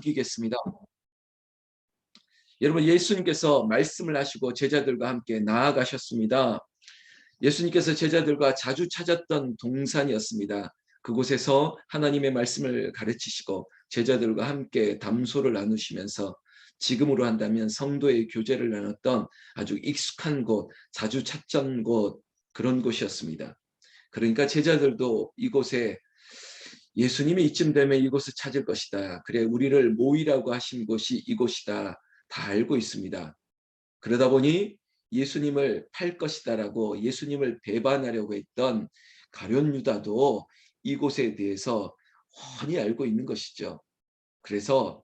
남기겠습니다. 여러분 예수님께서 말씀을 하시고 제자들과 함께 나아가셨습니다. 예수님께서 제자들과 자주 찾았던 동산이었습니다. 그곳에서 하나님의 말씀을 가르치시고 제자들과 함께 담소를 나누시면서 지금으로 한다면 성도의 교제를 나눴던 아주 익숙한 곳, 자주 찾던 곳 그런 곳이었습니다. 그러니까 제자들도 이곳에 예수님이 이쯤 되면 이곳을 찾을 것이다. 그래 우리를 모이라고 하신 곳이 이곳이다. 다 알고 있습니다. 그러다 보니 예수님을 팔 것이다라고 예수님을 배반하려고 했던 가룟 유다도 이곳에 대해서 훤히 알고 있는 것이죠. 그래서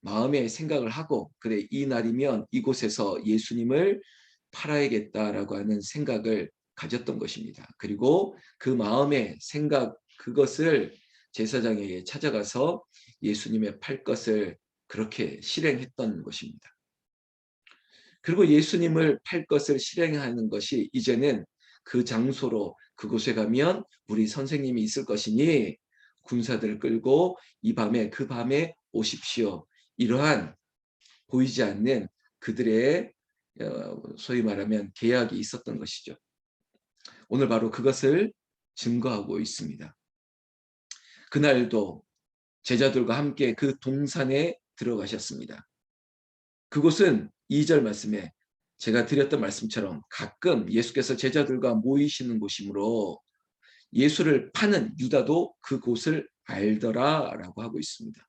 마음에 생각을 하고 그래 이 날이면 이곳에서 예수님을 팔아야겠다라고 하는 생각을 가졌던 것입니다. 그리고 그 마음의 생각 그것을 제사장에게 찾아가서 예수님의 팔 것을 그렇게 실행했던 것입니다. 그리고 예수님을 팔 것을 실행하는 것이 이제는 그 장소로 그곳에 가면 우리 선생님이 있을 것이니 군사들을 끌고 이 밤에 그 밤에 오십시오. 이러한 보이지 않는 그들의 어, 소위 말하면 계약이 있었던 것이죠. 오늘 바로 그것을 증거하고 있습니다. 그날도 제자들과 함께 그 동산에 들어가셨습니다. 그곳은 2절 말씀에 제가 드렸던 말씀처럼 가끔 예수께서 제자들과 모이시는 곳이므로 예수를 파는 유다도 그곳을 알더라 라고 하고 있습니다.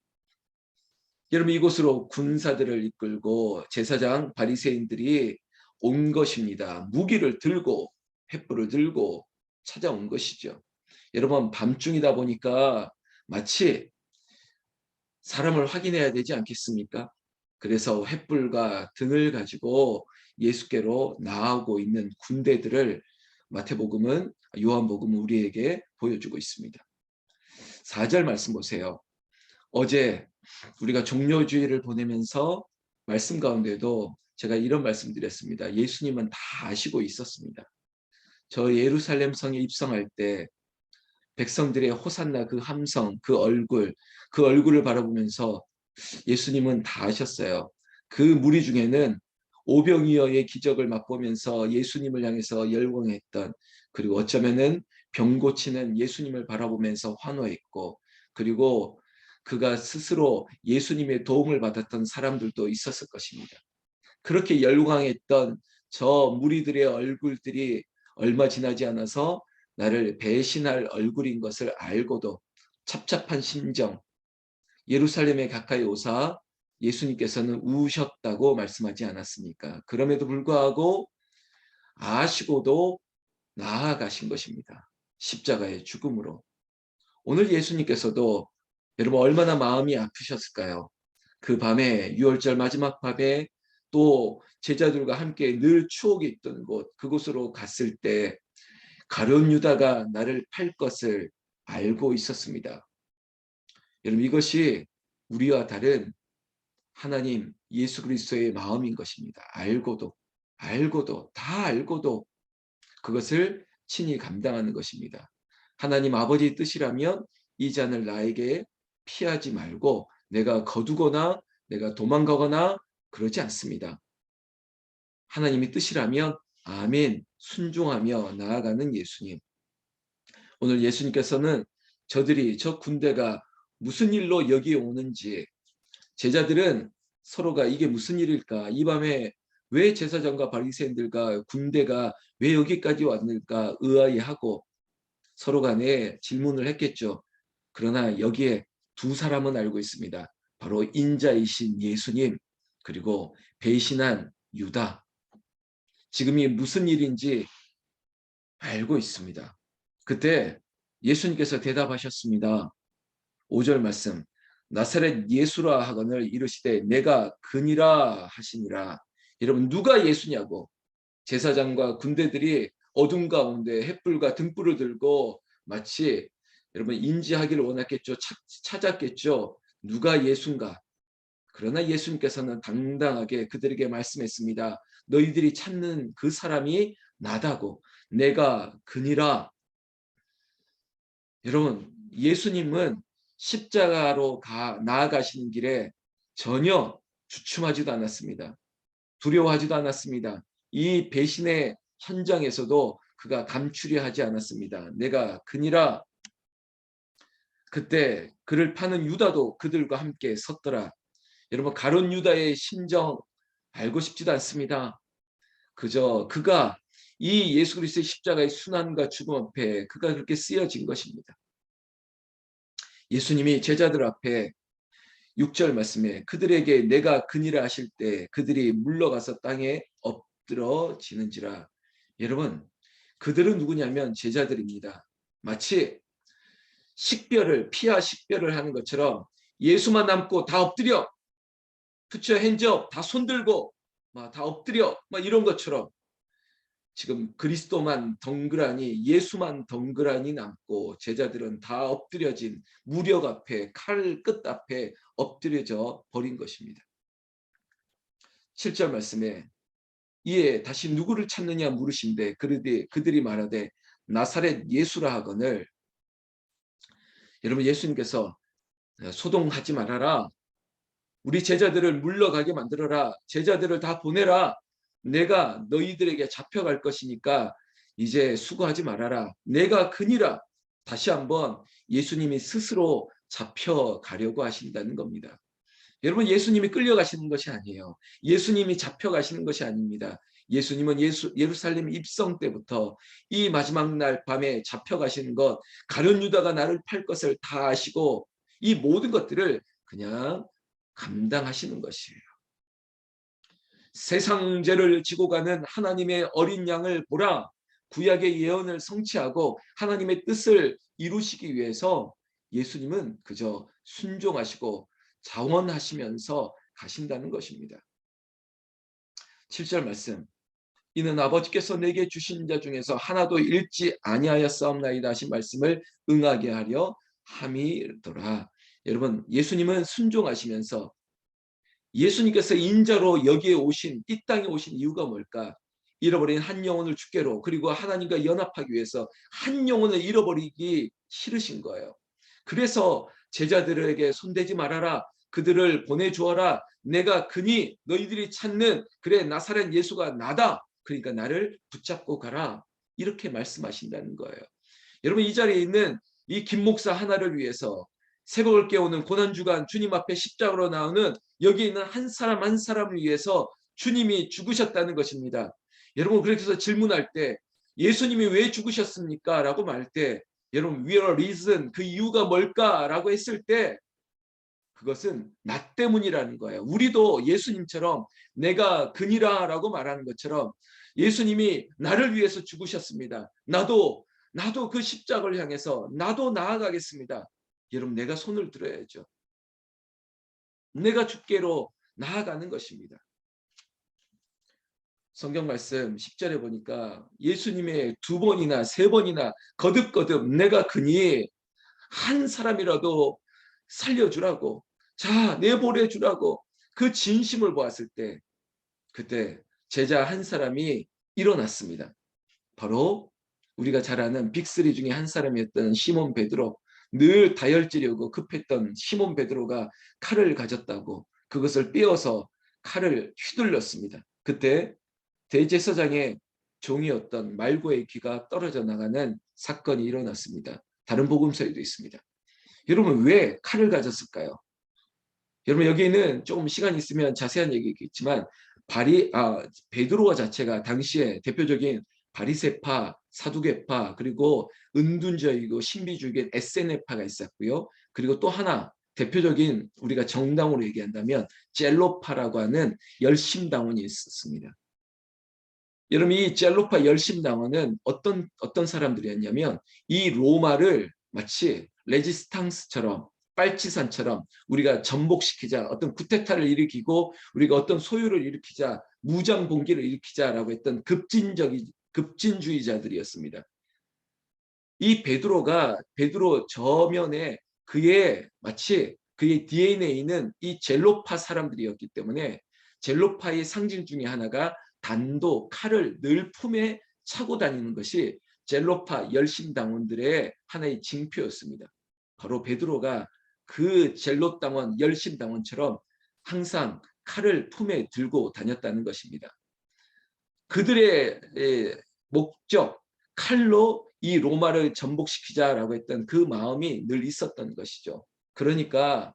여러분 이곳으로 군사들을 이끌고 제사장 바리새인들이 온 것입니다. 무기를 들고 횃불을 들고 찾아온 것이죠. 여러분 밤중이다 보니까 마치 사람을 확인해야 되지 않겠습니까? 그래서 횃불과 등을 가지고 예수께로 나아오고 있는 군대들을 마태복음은 요한복음은 우리에게 보여주고 있습니다. 4절 말씀 보세요. 어제 우리가 종료주의를 보내면서 말씀 가운데도 제가 이런 말씀 드렸습니다. 예수님은 다 아시고 있었습니다. 저 예루살렘 성에 입성할 때 백성들의 호산나 그 함성, 그 얼굴, 그 얼굴을 바라보면서 예수님은 다 아셨어요. 그 무리 중에는 오병이어의 기적을 맛보면서 예수님을 향해서 열광했던 그리고 어쩌면은 병 고치는 예수님을 바라보면서 환호했고 그리고 그가 스스로 예수님의 도움을 받았던 사람들도 있었을 것입니다. 그렇게 열광했던 저 무리들의 얼굴들이 얼마 지나지 않아서 나를 배신할 얼굴인 것을 알고도 찹찹한 심정 예루살렘에 가까이 오사 예수님께서는 우셨다고 말씀하지 않았습니까? 그럼에도 불구하고 아시고도 나아가신 것입니다. 십자가의 죽음으로. 오늘 예수님께서도 여러분 얼마나 마음이 아프셨을까요? 그 밤에 6월절 마지막 밤에 또 제자들과 함께 늘 추억이 있던 곳 그곳으로 갔을 때 가룟 유다가 나를 팔 것을 알고 있었습니다. 여러분 이것이 우리와 다른 하나님 예수 그리스도의 마음인 것입니다. 알고도 알고도 다 알고도 그것을 친히 감당하는 것입니다. 하나님 아버지 뜻이라면 이 잔을 나에게 피하지 말고 내가 거두거나 내가 도망가거나 그러지 않습니다. 하나님이 뜻이라면 아멘 순종하며 나아가는 예수님. 오늘 예수님께서는 저들이 저 군대가 무슨 일로 여기에 오는지 제자들은 서로가 이게 무슨 일일까? 이 밤에 왜 제사장과 바리새인들과 군대가 왜 여기까지 왔을까 의아해하고 서로 간에 질문을 했겠죠. 그러나 여기에 두 사람은 알고 있습니다. 바로 인자이신 예수님 그리고 배신한 유다. 지금이 무슨 일인지 알고 있습니다. 그때 예수님께서 대답하셨습니다. 5절 말씀 나사렛 예수라 하거늘 이르시되 내가 그니라 하시니라. 여러분 누가 예수냐고? 제사장과 군대들이 어둠 가운데 횃불과 등불을 들고 마치 여러분 인지하기를 원했겠죠? 찾았겠죠? 누가 예수인가? 그러나 예수님께서는 당당하게 그들에게 말씀했습니다 너희들이 찾는 그 사람이 나다고 내가 그니라 여러분 예수님은 십자가로 가, 나아가시는 길에 전혀 주춤하지도 않았습니다. 두려워하지도 않았습니다. 이 배신의 현장에서도 그가 감추려 하지 않았습니다. 내가 그니라 그때 그를 파는 유다도 그들과 함께 섰더라. 여러분 가론 유다의 심정 알고 싶지도 않습니다. 그저 그가 이 예수 그리스도의 십자가의 순환과 죽음 앞에 그가 그렇게 쓰여진 것입니다. 예수님이 제자들 앞에 6절 말씀에 그들에게 내가 그니라 하실 때 그들이 물러가서 땅에 엎드러지는지라. 여러분 그들은 누구냐면 제자들입니다. 마치 식별을 피하 식별을 하는 것처럼 예수만 남고 다 엎드려 푸처 핸즈업 다 손들고 막 다 엎드려 막 이런 것처럼 지금 그리스도만 덩그라니 예수만 덩그라니 남고 제자들은 다 엎드려진 무력 앞에 칼 끝 앞에 엎드려져 버린 것입니다. 7절 말씀에 이에 다시 누구를 찾느냐 물으신데 그들이, 그들이 말하되 나사렛 예수라 하거늘. 여러분 예수님께서 소동하지 말아라 우리 제자들을 물러가게 만들어라 제자들을 다 보내라 내가 너희들에게 잡혀갈 것이니까 이제 수고하지 말아라. 내가 그니라. 다시 한번 예수님이 스스로 잡혀가려고 하신다는 겁니다. 여러분 예수님이 끌려가시는 것이 아니에요. 예수님이 잡혀가시는 것이 아닙니다. 예수님은 예수, 예루살렘 입성 때부터 이 마지막 날 밤에 잡혀가시는 것, 가룟 유다가 나를 팔 것을 다 아시고 이 모든 것들을 그냥 감당하시는 것이에요. 세상 죄를 지고 가는 하나님의 어린 양을 보라 구약의 예언을 성취하고 하나님의 뜻을 이루시기 위해서 예수님은 그저 순종하시고 자원하시면서 가신다는 것입니다. 7절 말씀 이는 아버지께서 내게 주신 자 중에서 하나도 잃지 아니하였사옵나이다 하신 말씀을 응하게 하려 함이더라. 여러분 예수님은 순종하시면서 예수님께서 인자로 여기에 오신 이 땅에 오신 이유가 뭘까? 잃어버린 한 영혼을 주께로 그리고 하나님과 연합하기 위해서 한 영혼을 잃어버리기 싫으신 거예요. 그래서 제자들에게 손대지 말아라. 그들을 보내주어라. 내가 그니 너희들이 찾는 그래 나사렛 예수가 나다. 그러니까 나를 붙잡고 가라. 이렇게 말씀하신다는 거예요. 여러분 이 자리에 있는 이 김 목사 하나를 위해서 새벽을 깨우는 고난주간 주님 앞에 십자가로 나오는 여기 있는 한 사람 한 사람을 위해서 주님이 죽으셨다는 것입니다. 여러분 그렇게 해서 질문할 때 예수님이 왜 죽으셨습니까? 라고 말때 여러분 we are reason 그 이유가 뭘까? 라고 했을 때 그것은 나 때문이라는 거예요. 우리도 예수님처럼 내가 그니라 라고 말하는 것처럼 예수님이 나를 위해서 죽으셨습니다. 나도 나도 그 십자가를 향해서 나도 나아가겠습니다. 여러분 내가 손을 들어야죠. 내가 주께로 나아가는 것입니다. 성경 말씀 10절에 보니까 예수님의 두 번이나 세 번이나 거듭거듭 내가 그니 한 사람이라도 살려주라고 자 내보내 주라고 그 진심을 보았을 때 그때 제자 한 사람이 일어났습니다. 바로 우리가 잘 아는 빅3 중에 한 사람이었던 시몬 베드로 늘 다혈질이고 급했던 시몬 베드로가 칼을 가졌다고 그것을 빼어서 칼을 휘둘렀습니다. 그때 대제사장의 종이었던 말고의 귀가 떨어져 나가는 사건이 일어났습니다. 다른 복음서에도 있습니다. 여러분 왜 칼을 가졌을까요? 여러분 여기는 조금 시간 있으면 자세한 얘기겠지만 바리 아 베드로와 자체가 당시에 대표적인 바리세파, 사두개파, 그리고 은둔자이고 신비주의인 에세네파가 있었고요. 그리고 또 하나 대표적인 우리가 정당으로 얘기한다면 젤로파라고 하는 열심당원이 있었습니다. 여러분 이 젤로파 열심당원은 어떤 어떤 사람들이었냐면 이 로마를 마치 레지스탕스처럼 빨치산처럼 우리가 전복시키자 어떤 쿠데타를 일으키고 우리가 어떤 소유를 일으키자 무장 봉기를 일으키자라고 했던 급진적인 급진주의자들이었습니다. 이 베드로가 베드로 저면에 그의 마치 그의 DNA는 이 젤로파 사람들이었기 때문에 젤로파의 상징 중에 하나가 단도 칼을 늘 품에 차고 다니는 것이 젤로파 열심 당원들의 하나의 징표였습니다. 바로 베드로가 그 젤롯 당원 열심 당원처럼 항상 칼을 품에 들고 다녔다는 것입니다. 그들의 에, 목적, 칼로 이 로마를 전복시키자라고 했던 그 마음이 늘 있었던 것이죠. 그러니까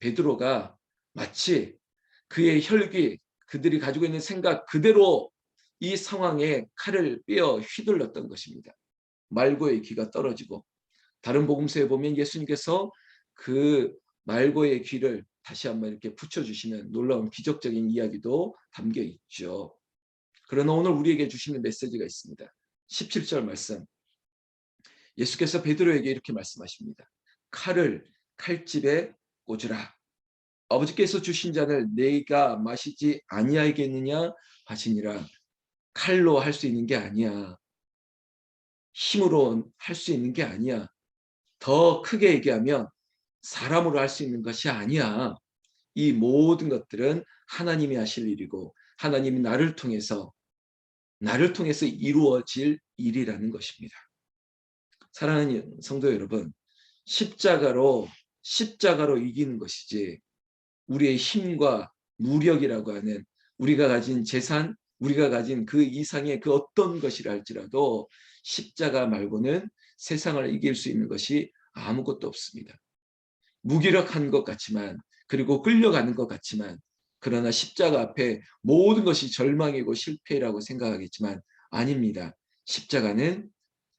베드로가 마치 그의 혈기, 그들이 가지고 있는 생각 그대로 이 상황에 칼을 빼어 휘둘렀던 것입니다. 말고의 귀가 떨어지고 다른 복음서에 보면 예수님께서 그 말고의 귀를 다시 한번 이렇게 붙여주시는 놀라운 기적적인 이야기도 담겨 있죠. 그러나 오늘 우리에게 주시는 메시지가 있습니다. 17절 말씀. 예수께서 베드로에게 이렇게 말씀하십니다. 칼을 칼집에 꽂으라. 아버지께서 주신 잔을 내가 마시지 아니하겠느냐 하시니라. 칼로 할 수 있는 게 아니야. 힘으로 할 수 있는 게 아니야. 더 크게 얘기하면 사람으로 할 수 있는 것이 아니야. 이 모든 것들은 하나님이 하실 일이고 하나님이 나를 통해서 나를 통해서 이루어질 일이라는 것입니다. 사랑하는 성도 여러분, 십자가로 십자가로 이기는 것이지 우리의 힘과 무력이라고 하는 우리가 가진 재산, 우리가 가진 그 이상의 그 어떤 것이라 할지라도 십자가 말고는 세상을 이길 수 있는 것이 아무것도 없습니다. 무기력한 것 같지만 그리고 끌려가는 것 같지만 그러나 십자가 앞에 모든 것이 절망이고 실패라고 생각하겠지만 아닙니다. 십자가는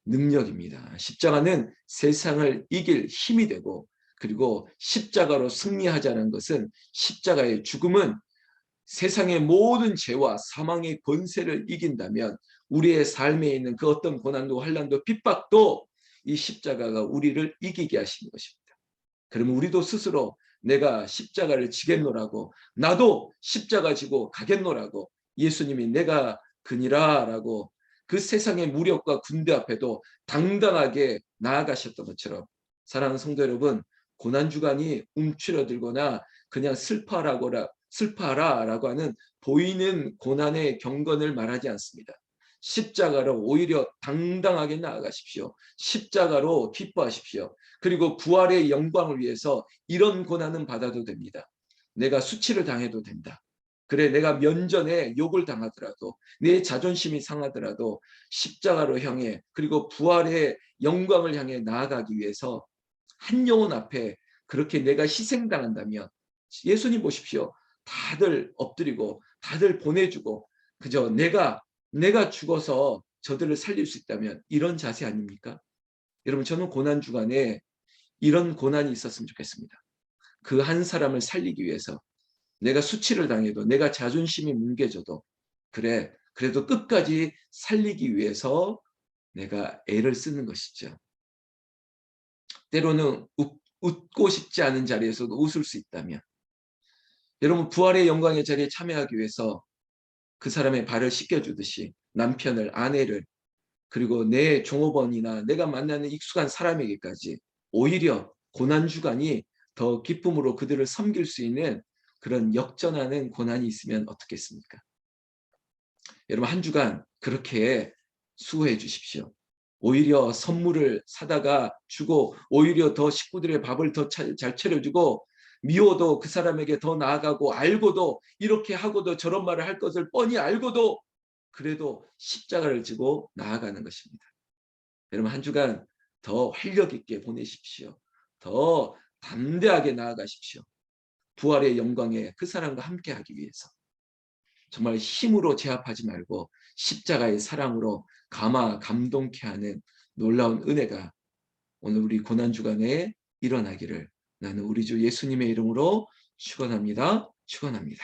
능력입니다. 십자가는 세상을 이길 힘이 되고 그리고 십자가로 승리하자는 것은 십자가의 죽음은 세상의 모든 죄와 사망의 권세를 이긴다면 우리의 삶에 있는 그 어떤 고난도 환란도 핍박도 이 십자가가 우리를 이기게 하신 것입니다. 그러면 우리도 스스로 내가 십자가를 지겠노라고 나도 십자가 지고 가겠노라고 예수님이 내가 그니라라고 그 세상의 무력과 군대 앞에도 당당하게 나아가셨던 것처럼 사랑하는 성도 여러분 고난 주간이 움츠러들거나 그냥 슬퍼라고라 슬퍼라라고 하는 보이는 고난의 경건을 말하지 않습니다. 십자가로 오히려 당당하게 나아가십시오. 십자가로 기뻐하십시오. 그리고 부활의 영광을 위해서 이런 고난은 받아도 됩니다. 내가 수치를 당해도 된다. 그래 내가 면전에 욕을 당하더라도 내 자존심이 상하더라도 십자가로 향해 그리고 부활의 영광을 향해 나아가기 위해서 한 영혼 앞에 그렇게 내가 희생당한다면 예수님 보십시오. 다들 엎드리고 다들 보내주고 그저 내가 내가 죽어서 저들을 살릴 수 있다면 이런 자세 아닙니까? 여러분 저는 고난 주간에 이런 고난이 있었으면 좋겠습니다. 그 한 사람을 살리기 위해서 내가 수치를 당해도 내가 자존심이 뭉개져도 그래 그래도 끝까지 살리기 위해서 내가 애를 쓰는 것이죠. 때로는 웃, 웃고 싶지 않은 자리에서도 웃을 수 있다면 여러분 부활의 영광의 자리에 참여하기 위해서 그 사람의 발을 씻겨주듯이 남편을 아내를 그리고 내 종업원이나 내가 만나는 익숙한 사람에게까지 오히려 고난 주간이 더 기쁨으로 그들을 섬길 수 있는 그런 역전하는 고난이 있으면 어떻겠습니까? 여러분 한 주간 그렇게 수고해 주십시오. 오히려 선물을 사다가 주고 오히려 더 식구들의 밥을 더 잘 차려주고 미워도 그 사람에게 더 나아가고 알고도 이렇게 하고도 저런 말을 할 것을 뻔히 알고도 그래도 십자가를 지고 나아가는 것입니다. 여러분 한 주간 더 활력 있게 보내십시오. 더 담대하게 나아가십시오. 부활의 영광에 그 사람과 함께 하기 위해서. 정말 힘으로 제압하지 말고 십자가의 사랑으로 감화 감동케 하는 놀라운 은혜가 오늘 우리 고난주간에 일어나기를 나는 우리 주 예수님의 이름으로 축원합니다. 축원합니다.